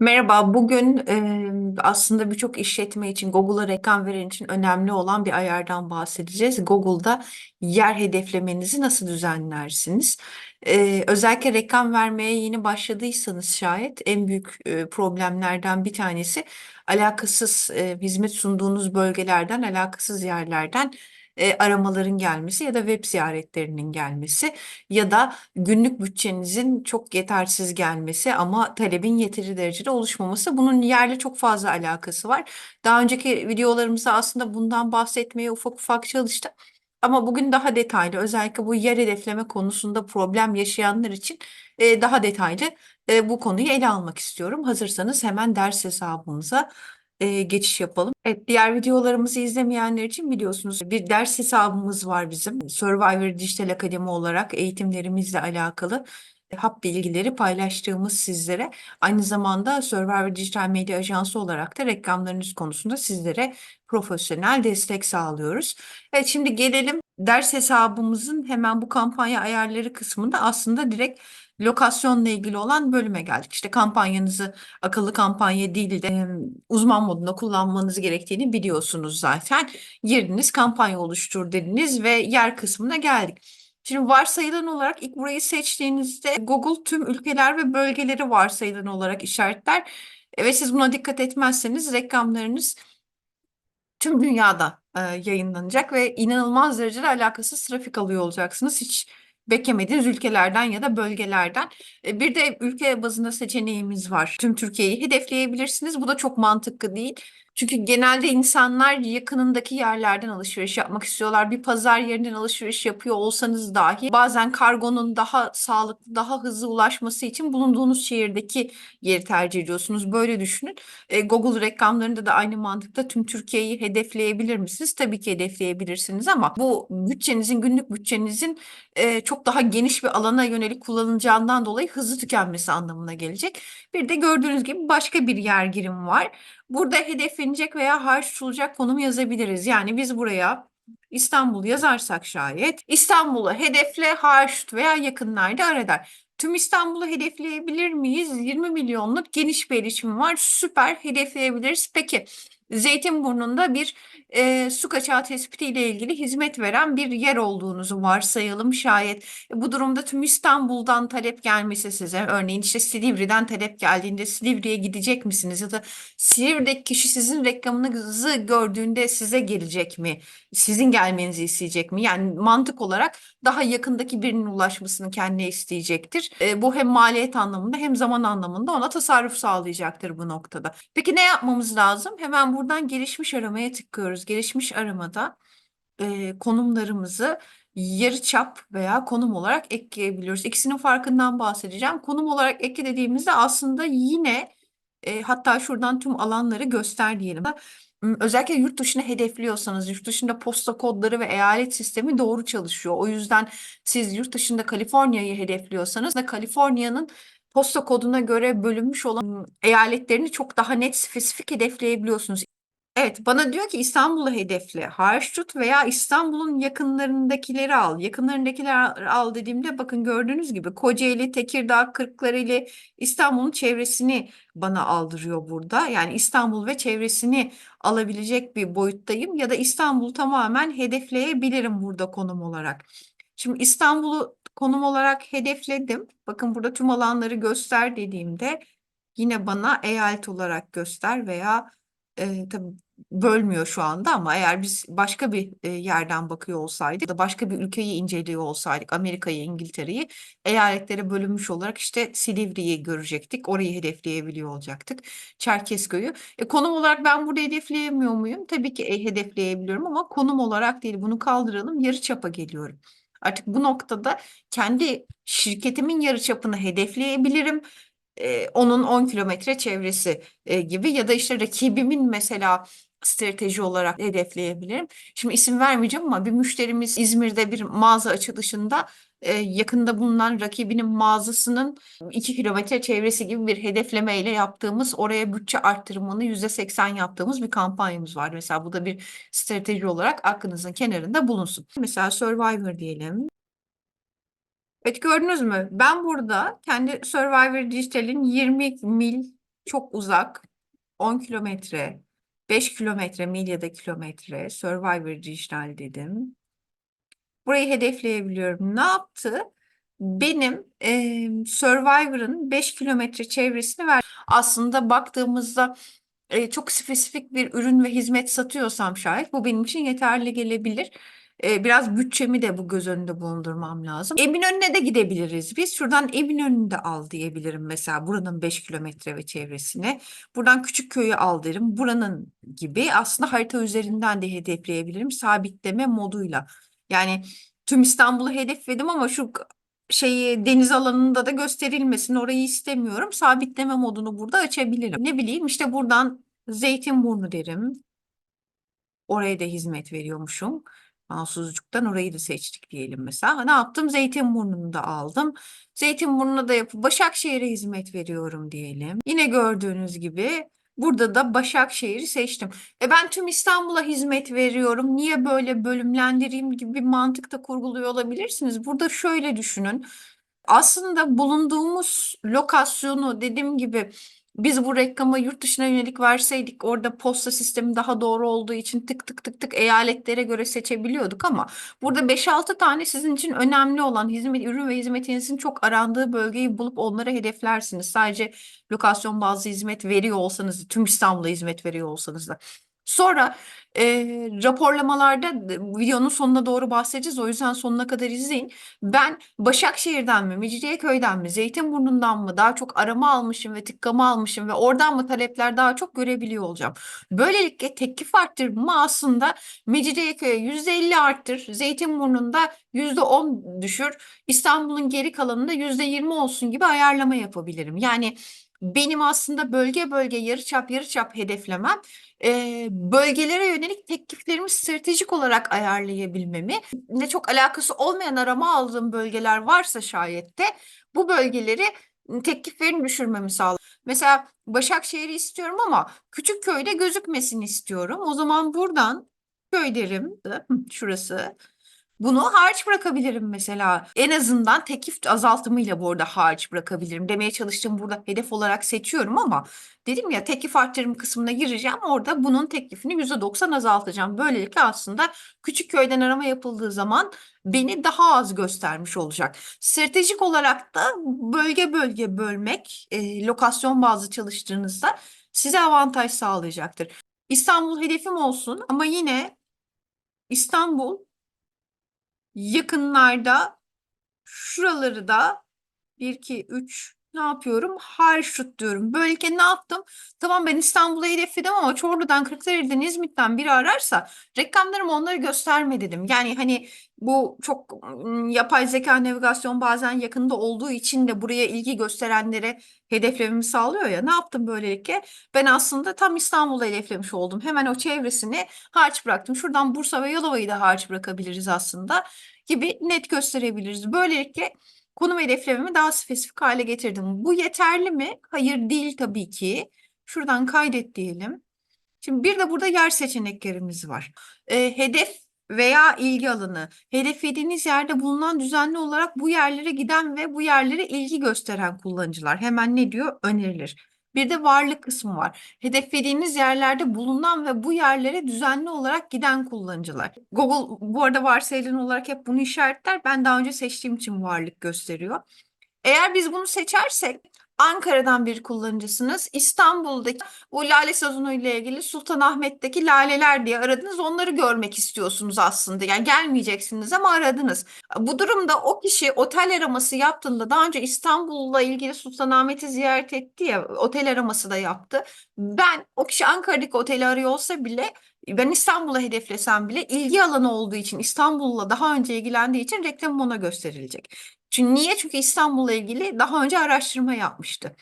Merhaba, bugün eee, aslında birçok işletme için Google'a reklam veren için önemli olan bir ayardan bahsedeceğiz. Google'da yer hedeflemenizi nasıl düzenlersiniz? Eee, özellikle reklam vermeye yeni başladıysanız şayet en büyük eee, problemlerden bir tanesi alakasız eee, hizmet sunduğunuz bölgelerden, alakasız yerlerden eee, aramaların gelmesi ya da web ziyaretlerinin gelmesi ya da günlük bütçenizin çok yetersiz gelmesi ama talebin yeteri derecede oluşmaması. Bunun yerle çok fazla alakası var. Daha önceki videolarımızda aslında bundan bahsetmeye ufak ufak çalıştım. Ama bugün daha detaylı, özellikle bu yer hedefleme konusunda problem yaşayanlar için e, daha detaylı e, bu konuyu ele almak istiyorum. Hazırsanız hemen ders hesabımıza e, geçiş yapalım. Evet, diğer videolarımızı izlemeyenler için biliyorsunuz bir ders hesabımız var bizim. Survivor Dijital Akademi olarak eğitimlerimizle alakalı hap bilgileri paylaştığımız sizlere. Aynı zamanda Survivor Dijital Medya Ajansı olarak da reklamlarınız konusunda sizlere profesyonel destek sağlıyoruz. Evet şimdi gelelim ders hesabımızın hemen bu kampanya ayarları kısmında aslında direkt lokasyonla ilgili olan bölüme geldik. İşte kampanyanızı akıllı kampanya değil de uzman modunda kullanmanız gerektiğini biliyorsunuz zaten. Girdiniz kampanya oluştur dediniz ve yer kısmına geldik. Şimdi varsayılan olarak ilk burayı seçtiğinizde Google tüm ülkeler ve bölgeleri varsayılan olarak işaretler. Ve siz buna dikkat etmezseniz reklamlarınız tüm dünyada e, yayınlanacak ve inanılmaz derecede alakasız trafik alıyor olacaksınız. Hiç beklemediğiniz ülkelerden ya da bölgelerden. E, bir de ülke bazında seçeneğimiz var. Tüm Türkiye'yi hedefleyebilirsiniz. Bu da çok mantıklı değil. Çünkü genelde insanlar yakınındaki yerlerden alışveriş yapmak istiyorlar. Bir pazar yerinden alışveriş yapıyor olsanız dahi bazen kargonun daha sağlıklı, daha hızlı ulaşması için bulunduğunuz şehirdeki yeri tercih ediyorsunuz. Böyle düşünün. E, Google reklamlarında da aynı mantıkta tüm Türkiye'yi hedefleyebilir misiniz? Tabii ki hedefleyebilirsiniz ama bu bütçenizin, günlük bütçenizin e, çok daha geniş bir alana yönelik kullanılacağından dolayı hızlı tükenmesi anlamına gelecek. Bir de gördüğünüz gibi başka bir yer girim var. Burada hedeflenecek veya harç tutulacak konum yazabiliriz. Yani biz buraya İstanbul yazarsak şayet İstanbul'u hedefle harç tut veya yakınlarda ara der. Tüm İstanbul'u hedefleyebilir miyiz? 20 milyonluk geniş bir erişim var. Süper hedefleyebiliriz. Peki Zeytinburnu'nda bir e, su kaçağı tespiti ile ilgili hizmet veren bir yer olduğunuzu varsayalım şayet. E, Bu durumda tüm İstanbul'dan talep gelmesi size, örneğin işte Silivri'den talep geldiğinde Silivri'ye gidecek misiniz? Ya da Silivri'deki kişi sizin reklamınızı gördüğünde size gelecek mi? Sizin gelmenizi isteyecek mi? Yani mantık olarak daha yakındaki birinin ulaşmasını kendine isteyecektir. E, bu hem maliyet anlamında hem zaman anlamında ona tasarruf sağlayacaktır bu noktada. Peki ne yapmamız lazım? Hemen buradan gelişmiş aramaya tıklıyoruz. Gelişmiş aramada e, konumlarımızı yarıçap veya konum olarak ekleyebiliyoruz. İkisinin farkından bahsedeceğim. Konum olarak ekle dediğimizde aslında yine e, hatta şuradan tüm alanları göster diyelim. M, Özellikle yurt dışını hedefliyorsanız, yurt dışında posta kodları ve eyalet sistemi doğru çalışıyor. O yüzden siz yurt dışında Kaliforniya'yı hedefliyorsanız da Kaliforniya'nın posta koduna göre bölünmüş olan eyaletlerini çok daha net, spesifik hedefleyebiliyorsunuz. Evet, bana diyor ki İstanbul'u hedefle, harç tut veya İstanbul'un yakınlarındakileri al. Yakınlarındakileri al dediğimde bakın gördüğünüz gibi Kocaeli, Tekirdağ, Kırklareli, İstanbul'un çevresini bana aldırıyor burada. Yani İstanbul ve çevresini alabilecek bir boyuttayım ya da İstanbul'u tamamen hedefleyebilirim burada konum olarak. Şimdi İstanbul'u konum olarak hedefledim. Bakın burada tüm alanları göster dediğimde yine bana eyalet olarak göster veya e, tabii bölmüyor şu anda ama eğer biz başka bir e, yerden bakıyor olsaydık da başka bir ülkeyi inceliyor olsaydık Amerika'yı, İngiltere'yi eyaletlere bölünmüş olarak işte Silivri'yi görecektik. Orayı hedefleyebiliyor olacaktık. Çerkezköy'ü. E, konum olarak ben burada hedefleyemiyor muyum? Tabii ki e, hedefleyebiliyorum ama konum olarak değil. Bunu kaldıralım. Yarıçapa geliyorum. Artık bu noktada kendi şirketimin yarıçapını hedefleyebilirim. E, onun 10 kilometre çevresi e, gibi ya da işte rakibimin mesela strateji olarak hedefleyebilirim. Şimdi isim vermeyeceğim ama bir müşterimiz İzmir'de bir mağaza açılışında e, yakında bulunan rakibinin mağazasının 2 kilometre çevresi gibi bir hedeflemeyle yaptığımız oraya bütçe arttırımını %80 yaptığımız bir kampanyamız var. Mesela bu da bir strateji olarak aklınızın kenarında bulunsun. Mesela Survivor diyelim. Evet gördünüz mü? Ben burada kendi Survivor Digital'in 20 mil çok uzak 10 kilometre, 5 kilometre mil kilometre Survivor Dijital dedim. Burayı hedefleyebiliyorum. Ne yaptı? Benim e, Survivor'ın 5 kilometre çevresini ver. Aslında baktığımızda e, çok spesifik bir ürün ve hizmet satıyorsam şayet bu benim için yeterli gelebilir. E, biraz bütçemi de bu göz önünde bulundurmam lazım. Eminönü'ne de gidebiliriz biz. Şuradan Eminönü'nde al diyebilirim mesela buranın 5 kilometre ve çevresine. Buradan Küçükköy'ü al derim. Buranın gibi aslında harita üzerinden de hedefleyebilirim sabitleme moduyla. Yani tüm İstanbul'u hedefledim ama şu şeyi deniz alanında da gösterilmesin orayı istemiyorum. Sabitleme modunu burada açabilirim. Ne bileyim işte buradan Zeytinburnu derim. Oraya da hizmet veriyormuşum. Ansuzcuk'tan orayı da seçtik diyelim mesela. Ne yaptım? Zeytinburnu'nu da aldım. Zeytinburnu'na da yapıp Başakşehir'e hizmet veriyorum diyelim. Yine gördüğünüz gibi burada da Başakşehir'i seçtim. E ben tüm İstanbul'a hizmet veriyorum. Niye böyle bölümlendireyim gibi bir mantıkta kurguluyor olabilirsiniz. Burada şöyle düşünün. Aslında bulunduğumuz lokasyonu dediğim gibi biz bu reklamı yurt dışına yönelik verseydik orada posta sistemi daha doğru olduğu için tık tık tık tık eyaletlere göre seçebiliyorduk ama burada 5-6 tane sizin için önemli olan hizmet ürün ve hizmetinizin çok arandığı bölgeyi bulup onlara hedeflersiniz. Sadece lokasyon bazlı hizmet veriyor olsanız da tüm İstanbul'a hizmet veriyor olsanız da. Sonra e, raporlamalarda videonun sonuna doğru bahsedeceğiz. O yüzden sonuna kadar izleyin. Ben Başakşehir'den mi, Mecidiyeköy'den mi, Zeytinburnu'ndan mı daha çok arama almışım ve tıklama almışım ve oradan mı talepler daha çok görebiliyor olacağım. Böylelikle teklif arttırma aslında Mecidiyeköy'e %50 arttır, Zeytinburnu'nda %10 düşür, İstanbul'un geri kalanında %20 olsun gibi ayarlama yapabilirim. Yani benim aslında bölge bölge yarıçap yarıçap hedeflemem e, bölgelere yönelik tekliflerimi stratejik olarak ayarlayabilmemi ne çok alakası olmayan arama aldığım bölgeler varsa şayet de bu bölgeleri tekliflerini düşürmemi sağlar. Mesela Başakşehir'i istiyorum ama küçük köyde gözükmesini istiyorum. O zaman buradan köy derim. Şurası. Bunu hariç bırakabilirim mesela. En azından teklif azaltımıyla bu arada hariç bırakabilirim. Demeye çalıştığım burada hedef olarak seçiyorum ama dedim ya teklif arttırım kısmına gireceğim. Orada bunun teklifini %90 azaltacağım. Böylelikle aslında küçük köyden arama yapıldığı zaman beni daha az göstermiş olacak. Stratejik olarak da bölge bölge bölmek, e, lokasyon bazlı çalıştığınızda size avantaj sağlayacaktır. İstanbul hedefim olsun ama yine İstanbul yakınlarda şuraları da 1, 2, 3 ne yapıyorum? Harşut diyorum. Böylelikle ne yaptım? Tamam ben İstanbul'a hedefledim ama Çorlu'dan, Kırklareli'den, İzmit'ten biri ararsa reklamlarımı onları gösterme dedim. Yani hani bu çok yapay zeka navigasyon bazen yakında olduğu için de buraya ilgi gösterenlere hedeflememi sağlıyor ya. Ne yaptım böylelikle? Ben aslında tam İstanbul'u hedeflemiş oldum. Hemen o çevresini harç bıraktım. Şuradan Bursa ve Yalova'yı da harç bırakabiliriz aslında gibi net gösterebiliriz. Böylelikle konum hedeflememi daha spesifik hale getirdim. Bu yeterli mi? Hayır değil tabii ki. Şuradan kaydet diyelim. Şimdi bir de burada yer seçeneklerimiz var. E, hedef veya ilgi alanı. Hedeflediğiniz yerde bulunan düzenli olarak bu yerlere giden ve bu yerlere ilgi gösteren kullanıcılar. Hemen ne diyor? Önerilir. Bir de varlık kısmı var. Hedeflediğiniz yerlerde bulunan ve bu yerlere düzenli olarak giden kullanıcılar. Google bu arada varsayılan olarak hep bunu işaretler. Ben daha önce seçtiğim için varlık gösteriyor. Eğer biz bunu seçersek Ankara'dan bir kullanıcısınız. İstanbul'daki bu lale sezonu ilgili Sultanahmet'teki laleler diye aradınız. Onları görmek istiyorsunuz aslında. Yani gelmeyeceksiniz ama aradınız. Bu durumda o kişi otel araması yaptığında daha önce İstanbul'la ilgili Sultanahmet'i ziyaret etti ya otel araması da yaptı. Ben o kişi Ankara'daki oteli arıyor olsa bile ben İstanbul'a hedeflesem bile ilgi alanı olduğu için İstanbul'la daha önce ilgilendiği için reklamım ona gösterilecek. Çünkü niye? Çünkü İstanbul'la ilgili daha önce araştırma yapmıştı.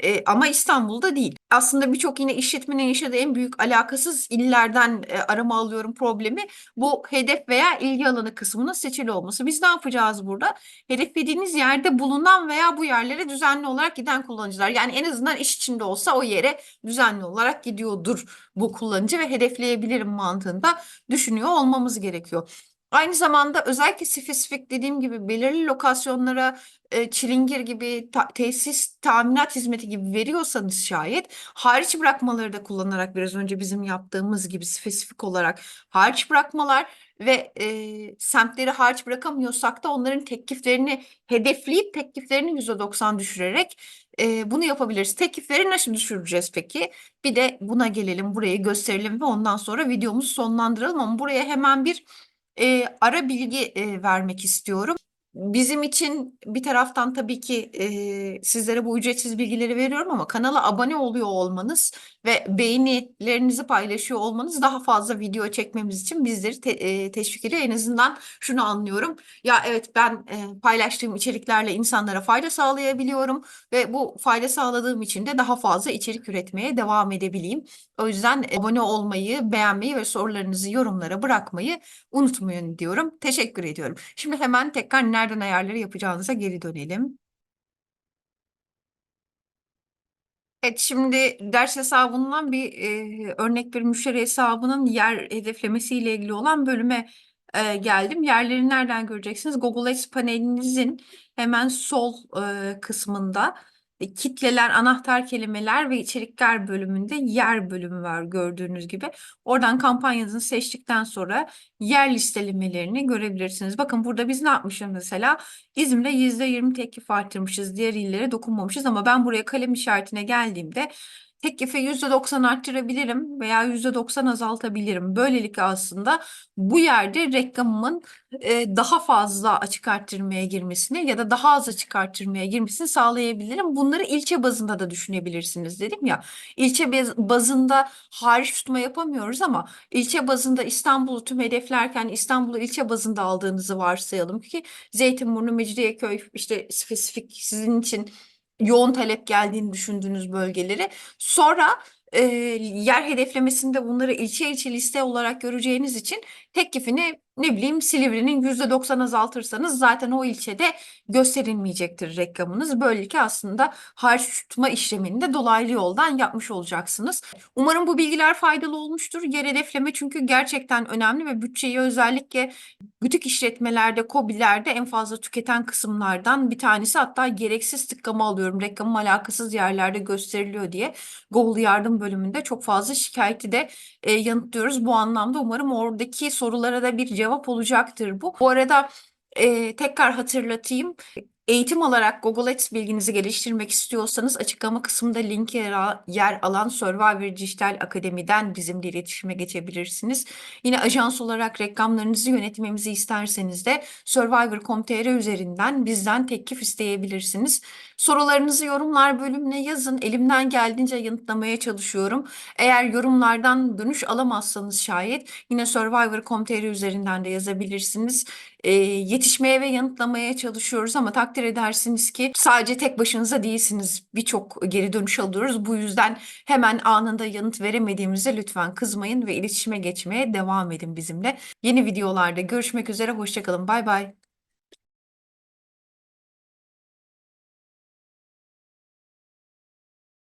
E, ama İstanbul'da değil. Aslında birçok yine işletmenin yaşadığı en büyük alakasız illerden e, arama alıyorum problemi bu hedef veya ilgi alanı kısmının seçili olması. Biz ne yapacağız burada? Hedeflediğiniz yerde bulunan veya bu yerlere düzenli olarak giden kullanıcılar. Yani en azından iş içinde olsa o yere düzenli olarak gidiyordur bu kullanıcı ve hedefleyebilirim mantığında düşünüyor olmamız gerekiyor. Aynı zamanda özellikle spesifik dediğim gibi belirli lokasyonlara e, çilingir gibi ta- tesis taminat hizmeti gibi veriyorsanız şayet hariç bırakmaları da kullanarak biraz önce bizim yaptığımız gibi spesifik olarak hariç bırakmalar ve e, semtleri hariç bırakamıyorsak da onların tekliflerini hedefleyip tekliflerini %90 düşürerek e, bunu yapabiliriz. Teklifleri nasıl düşüreceğiz peki? Bir de buna gelelim, burayı gösterelim ve ondan sonra videomuzu sonlandıralım ama buraya hemen bir e, ara bilgi e, vermek istiyorum. Bizim için bir taraftan tabii ki e, sizlere bu ücretsiz bilgileri veriyorum ama kanala abone oluyor olmanız ve beğenilerinizi paylaşıyor olmanız daha fazla video çekmemiz için bizleri te- e, teşvik ediyor. En azından şunu anlıyorum. Ya evet ben e, paylaştığım içeriklerle insanlara fayda sağlayabiliyorum ve bu fayda sağladığım için de daha fazla içerik üretmeye devam edebileyim. O yüzden e, abone olmayı, beğenmeyi ve sorularınızı yorumlara bırakmayı unutmayın diyorum. Teşekkür ediyorum. Şimdi hemen tekrar nereden ayarları yapacağınıza geri dönelim. Evet, şimdi ders hesabından bir e, örnek bir müşteri hesabının yer hedeflemesiyle ilgili olan bölüme e, geldim. Yerleri nereden göreceksiniz? Google Ads panelinizin hemen sol e, kısmında kitleler, anahtar kelimeler ve içerikler bölümünde yer bölümü var gördüğünüz gibi. Oradan kampanyanızı seçtikten sonra yer listelemelerini görebilirsiniz. Bakın burada biz ne yapmışız mesela? İzmir'e %20 teklif arttırmışız. Diğer illere dokunmamışız ama ben buraya kalem işaretine geldiğimde teklifi %90 arttırabilirim veya %90 azaltabilirim. Böylelikle aslında bu yerde reklamımın e, daha fazla açık arttırmaya girmesini ya da daha az açık arttırmaya girmesini sağlayabilirim. Bunları ilçe bazında da düşünebilirsiniz dedim ya. İlçe bazında hariç tutma yapamıyoruz ama ilçe bazında İstanbul'u tüm hedeflerken İstanbul'u ilçe bazında aldığınızı varsayalım ki Zeytinburnu, Mecidiyeköy işte spesifik sizin için yoğun talep geldiğini düşündüğünüz bölgeleri. Sonra e, yer hedeflemesinde bunları ilçe ilçe liste olarak göreceğiniz için teklifini ne bileyim Silivri'nin %90 azaltırsanız zaten o ilçede gösterilmeyecektir reklamınız. Böylelikle aslında harç tutma işlemini de dolaylı yoldan yapmış olacaksınız. Umarım bu bilgiler faydalı olmuştur. Yer hedefleme çünkü gerçekten önemli ve bütçeyi özellikle butik işletmelerde, KOBİ'lerde en fazla tüketen kısımlardan bir tanesi. Hatta gereksiz tıklama alıyorum. Reklamım alakasız yerlerde gösteriliyor diye. Google yardım bölümünde çok fazla şikayeti de e, yanıtlıyoruz. Bu anlamda umarım oradaki sorulara da bir cevap olacaktır bu. Bu arada e, tekrar hatırlatayım. Eğitim olarak Google Ads bilginizi geliştirmek istiyorsanız açıklama kısmında link yer, al- yer alan Survivor Dijital Akademi'den bizimle iletişime geçebilirsiniz. Yine ajans olarak reklamlarınızı yönetmemizi isterseniz de Survivor.com.tr üzerinden bizden teklif isteyebilirsiniz. Sorularınızı yorumlar bölümüne yazın. Elimden geldiğince yanıtlamaya çalışıyorum. Eğer yorumlardan dönüş alamazsanız şayet yine Survivor.com.tr üzerinden de yazabilirsiniz. E, yetişmeye ve yanıtlamaya çalışıyoruz ama takdir edersiniz ki sadece tek başınıza değilsiniz. Birçok geri dönüş alıyoruz. Bu yüzden hemen anında yanıt veremediğimizde lütfen kızmayın ve iletişime geçmeye devam edin bizimle. Yeni videolarda görüşmek üzere. Hoşçakalın. Bay bay.